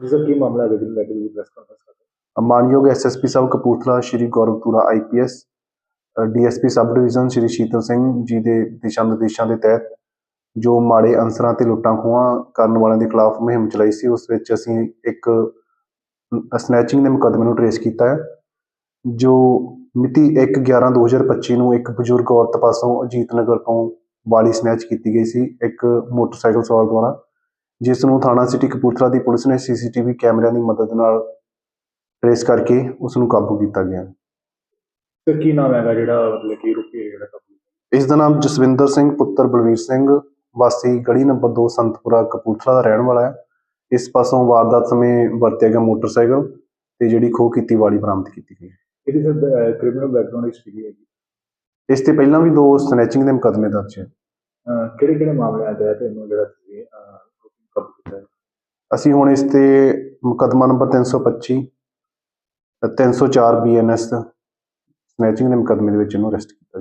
ਜੀ ਸਰ ਕੀ ਮਾਮਲਾ ਹੈ ਜਿਹਨੂੰ ਲੈ ਕੇ ਪ੍ਰੈਸ ਕਾਨਫਰੰਸ ਕਰ ਮਾਨਯੋਗ ਐਸਐਸਪੀ ਸਾਹਿਬ Kapurthala Shri Gaurav IPS DSP sub division Shri Sheetal Singh ji ਦੇ ਦਿਸ਼ਾ ਨਿਰਦੇਸ਼ਾਂ ਦੇ ਤਹਿਤ ਜੋ ਮਾੜੇ ਅਨਸਰਾਂ ਤੇ ਲੁੱਟਾਂ ਖੋਹਾਂ ਕਰਨ ਵਾਲਿਆਂ ਦੇ ਖਿਲਾਫ ਮੁਹਿੰਮ ਚਲਾਈ ਸੀ, ਉਸ ਵਿੱਚ ਅਸੀਂ ਇੱਕ ਸਨੈਚਿੰਗ ਦੇ ਮੁਕੱਦਮੇ ਨੂੰ ਟਰੇਸ ਕੀਤਾ ਹੈ, ਜੋ ਮਿਤੀ 1/11/2025 ਨੂੰ ਇੱਕ ਬਜ਼ੁਰਗ ਔਰਤ ਪਾਸੋਂ ਅਜੀਤ ਨਗਰ ਤੋਂ ਵਾਲੀ ਸਨੈਚ ਕੀਤੀ ਗਈ ਸੀ, ਇੱਕ ਮੋਟਰਸਾਈਕਲ ਸਵਾਰ ਦੁਆਰਾ। ਜਿਸ ਨੂੰ ਥਾਣਾ ਸਿਟੀ ਕਪੂਰਥਲਾ ਦੀ ਪੁਲਿਸ ਨੇ ਸੀਸੀਟੀਵੀ ਕੈਮਰਿਆਂ ਦੀ ਮਦਦ ਨਾਲ ਟਰੇਸ ਕਰਕੇ ਉਸ ਨੂੰ ਕਾਬੂ ਕੀਤਾ ਗਿਆ। ਸਰ ਕੀ ਨਾਮ ਹੈਗਾ ਜਿਹੜਾ ਮਤਲਬ ਕਿ ਰੁਕੀ ਹੈ ਜਿਹੜਾ ਕਾਬੂ? ਇਸ ਦਾ ਨਾਮ ਜਸਵਿੰਦਰ ਸਿੰਘ ਪੁੱਤਰ ਬਲਵੀਰ ਸਿੰਘ ਵਾਸੀ ਗਲੀ ਨੰਬਰ 2 ਸੰਤਪੁਰਾ ਕਪੂਰਥਲਾ ਦਾ ਰਹਿਣ ਵਾਲਾ ਹੈ। ਇਸ ਪਾਸੋਂ ਵਾਰਦਾਤ ਸਮੇਂ ਵਰਤਿਆ ਗਿਆ ਮੋਟਰਸਾਈਕਲ ਤੇ ਜਿਹੜੀ ਖੋਹ ਕੀਤੀ ਵਾਲੀ ਬਰਾਮਦ ਕੀਤੀ ਗਈ। ਇਹਦੀ ਸਰ ਕ੍ਰਿਮੀਨਲ ਬੈਕਗ੍ਰਾਉਂਡ ਹਿਸਟਰੀ ਹੈਗੀ? ਇਸ ਤੇ ਪਹਿਲਾਂ ਵੀ ਦੋ ਸਨੈਚਿੰਗ ਦੇ ਮੁਕੱਦਮੇ ਦਰਜ ਹੈ। ਕਿਹੜੇ ਕਿਹੜੇ ਮਾਮਲਿਆਂ ਦੇ ਤਹਿਤ ਇਹਨੂੰ ਜਿਹੜਾ ਤੁਸੀਂ ਹੈ ਅਸੀਂ ਹੁਣ ਇਸ ਤੇ ਮੁਕੱਦਮਾ ਨੰਬਰ 325 304 ਬੀਐਨਐਸ ਸਨੈਚਿੰਗ ਦੇ ਮੁਕੱਦਮੇ ਦੇ ਵਿੱਚ ਇਹਨੂੰ ਅਰੈਸਟ ਕੀਤਾ।